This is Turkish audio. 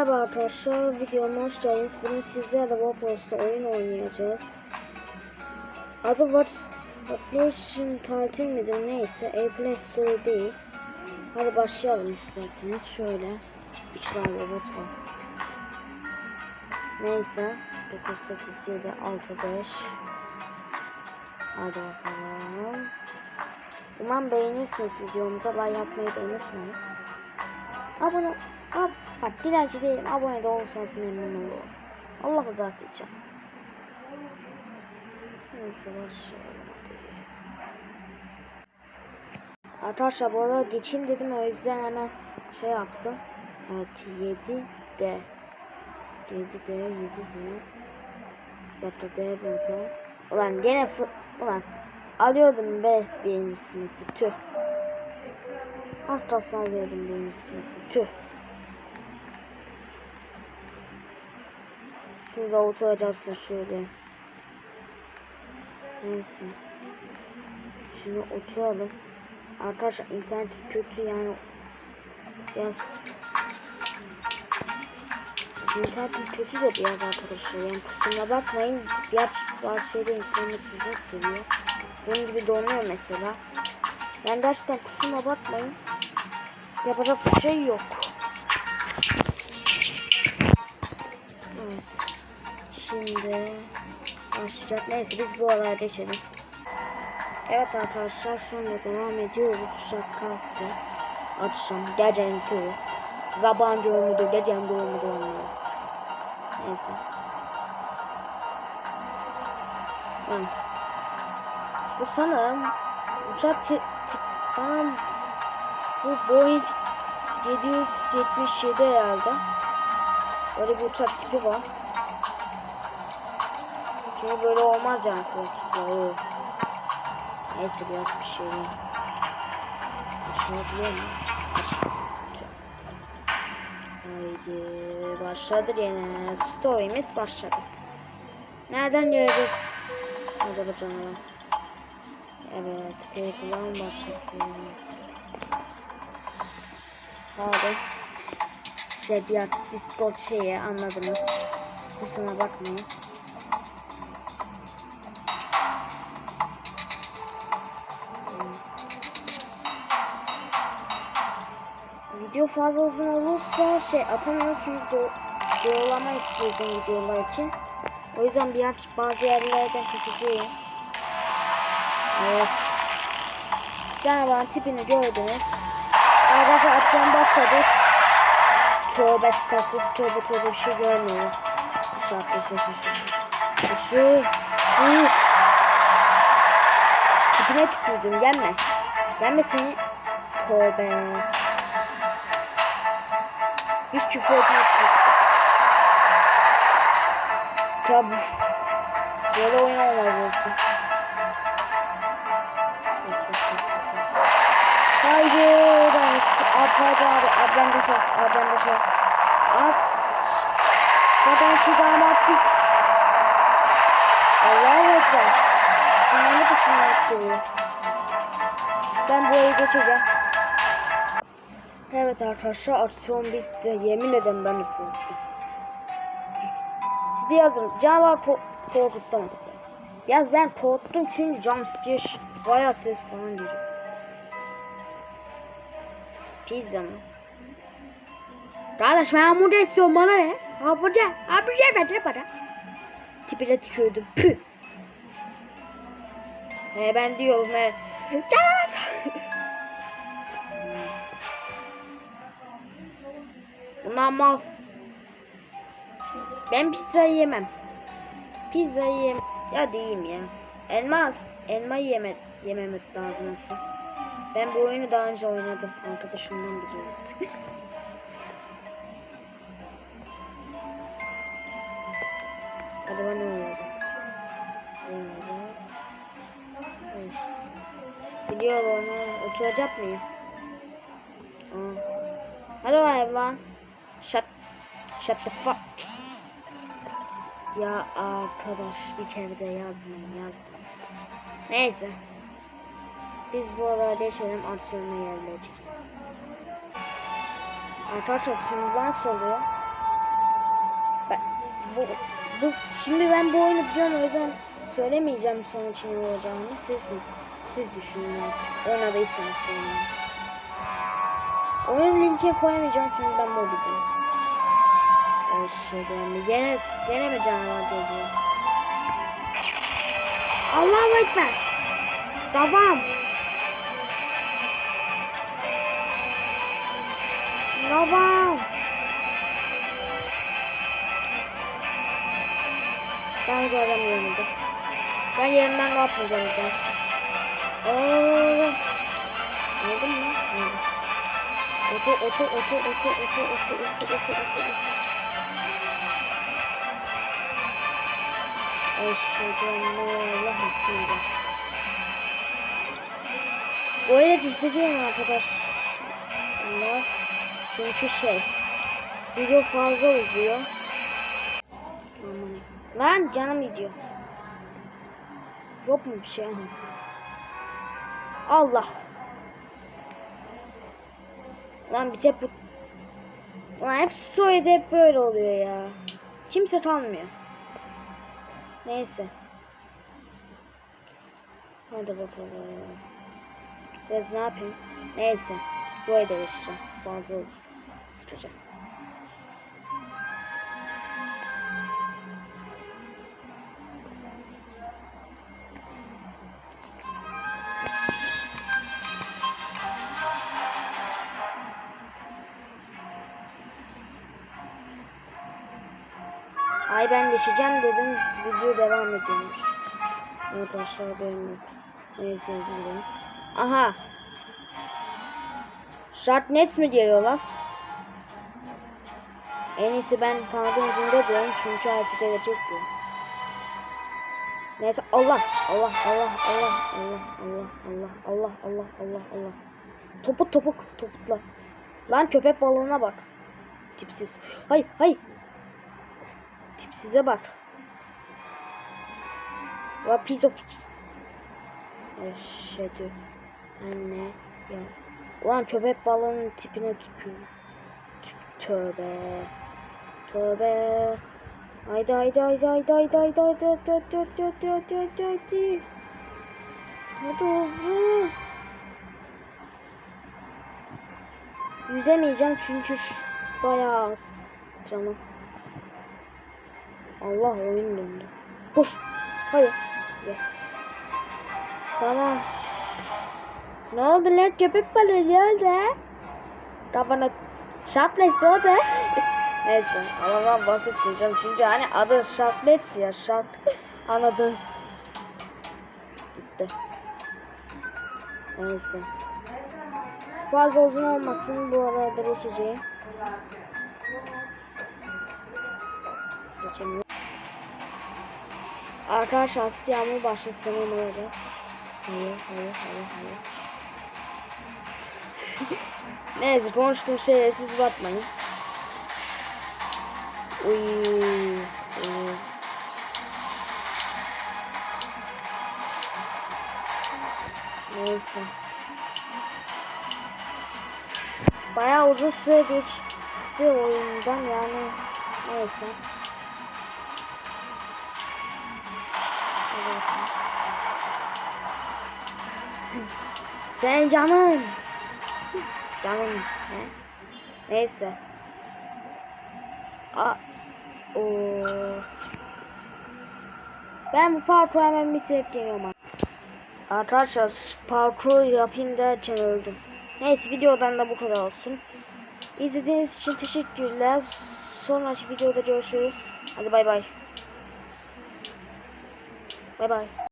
Merhaba arkadaşlar, videoma hoş geldiniz. Bugün sizlerle Roblox'ta oyun oynayacağız. Adı What, PlayStation tatil midir neyse, Airplay Store değil. Hadi başlayalım isterseniz. Şöyle, içler robot var. Neyse, 9, 8, 7, 6, 5. Hadi bakalım. Umarım beğenirsiniz videomuza. Like yapmayı da unutmayın. Abone Ab, bak dilenci değilim. Abone de olursanız memnun olurum. Allah rızası için. Neyse başlayalım. Arkadaşlar bu arada geçeyim dedim o yüzden hemen şey yaptım. Evet 7 D. 7 D 7 D. Dakika D burada. Ulan gene ulan alıyordum be birinci sınıfı tüh. Kalsın alıyordum birinci sınıfı tüh. Şurada oturacaksın şöyle. Neyse. Şimdi oturalım. Arkadaşlar internet kötü yani. Biraz İnternet kötü de biraz arkadaşlar. Yani kusuruna bakmayın. Biraz bazı şeyde internet uzun sürüyor. Bunun gibi donuyor mesela. Yani gerçekten kusuruna bakmayın. Yapacak bir şey yok. Evet. Şimdi başlayacak. Neyse biz bu olaya geçelim. Evet arkadaşlar sonra devam ediyoruz. Uçak kalktı. Akşam gecenin körü. Sabahın görmüdür, gecenin görmüdür olmuyor. Neyse. Hı. Bu sanırım uçak sanırım bu Boeing 777 herhalde. Böyle bir uçak tipi var. Çünkü böyle olmaz yani koltukları. Neyse biraz bir şey. Açılabiliyor mu? Haydi başladı yine. Story'miz başladı. Nereden göreceğiz? Hadi canavar. Evet, peykulan başlasın. Bir artık Discord şeyi anladınız. Kusura bakmayın. Video fazla uzun olursa şey atamıyorum çünkü do doğrulama istiyorum videolar için. O yüzden bir aç bazı yerlerden keseceğim. Evet. Canavarın tipini gördünüz. Arkadaşlar atışan başladık. Tövbe estağfurullah tövbe tövbe bir şey görmüyorum. Arkadaşlar şu şu. Şu. Tipine tükürdüm gelme. Gelme seni. Tövbe. Hiç küfür etmek Ya bu. Böyle oyun olmaz olsun. Haydi oradan Abla abi ablam da çok ablam da çok. Ab Zaten şu damatlık Allah'a ekber Bunları dışına ettiriyor Ben burayı geçeceğim Evet arkadaşlar aksiyon bitti. Yemin ederim ben de korktum. Siz de yazın. Canavar ko korkuttu mesela. Yaz ben korktum çünkü jumpscare bayağı ses falan geliyor. Pizza mı? Kardeş ben bunu istiyorum bana ne? Ha bu ne? Ha bu ne ben bana? Tipine tükürdüm. Püh. He ben diyorum he. Canavar. Bunlar mal. Ben pizza yemem. Pizza yem ya diyeyim ya. Elmas. Elma yeme yememek lazım nasıl. Ben bu oyunu daha önce oynadım. Arkadaşımdan biliyorum. Acaba ne oldu? Ne? Evet. Biliyor onu. Oturacak mıyım? Aa. Hello everyone. Shut Shut the fuck. Ya arkadaş bir kere de yazmayın yazmayın. Neyse. Biz bu arada geçelim aksiyona yerleşelim. Arkadaşlar tümden soruyor. bu, bu şimdi ben bu oyunu biliyorum o yüzden söylemeyeceğim sonuç ne olacağını. Siz mi? Siz düşünün artık. Oynadıysanız bu oyunu. Oyun linkini koyamayacağım çünkü ben mobilim. Eşhedem. Gene, gene mi canavar geliyor? Allahu Ekber. Devam. Devam. Ben göremiyorum da. Ben yerimden kalkmayacağım daha. Oo. Aldın mı? Otur otur otur otur otur otur otur otur otur. Eşhedü ilahe illallah. Bu arada arkadaşlar. Çünkü şey video fazla uzuyor. Lan canım gidiyor. Yok mu bir şey? Allah. Lan bir tek bu... Lan hep story'de hep böyle oluyor ya. Kimse kalmıyor. Neyse. Hadi bakalım. Biraz ne yapayım? Neyse. Bu ayda yaşayacağım. Fazla olur. Sıkacağım. Ay ben düşeceğim dedim. Video devam ediyormuş. Arkadaşlar benim yok. Neyse dilerim. Aha. Sharpness mi geliyor lan? En iyisi ben kanadın ucunda durayım çünkü artık gelecek bu. Neyse Allah Allah Allah Allah Allah Allah Allah Allah Allah Allah Allah Topuk topuk topukla. Lan köpek balığına bak. Tipsiz. Hay hay. Tipsize bak. Va piece of Eşhedü anne ya. Ulan köpek balığının tipine tükürüyorum. Tü- Tövbe. Tövbe. Haydi haydi haydi haydi haydi haydi haydi haydi haydi haydi haydi haydi haydi haydi. Hadi uzun. Yüzemeyeceğim çünkü bayağı az canım. Allah oyun döndü. Koş. Hayır. Yes. Tamam. Ne oldu lan köpek balığı ne oldu? Da bana şartleşti o da. Neyse ama ben basit diyeceğim çünkü hani adı Sharklet ya Shark anladınız. Gitti. Neyse. Fazla uzun olmasın bu arada geçeceğim. Geçemiyorum. Arkadaşlar asit yağmur başlasın umarım. Hayır, hayır, hayır, hayır. Neyse konuştuğum şeye siz bakmayın. Uy, uy. Neyse. Bayağı uzun süre geçti oyundan yani neyse. Sen canın. Canım sen. Neyse. A o. Ben bu parkuru hemen bitirip geliyorum. Arkadaşlar parkur yapayım derken öldüm. Neyse videodan da bu kadar olsun. İzlediğiniz için teşekkürler. Sonraki videoda görüşürüz. Hadi bay bay. Bay bay.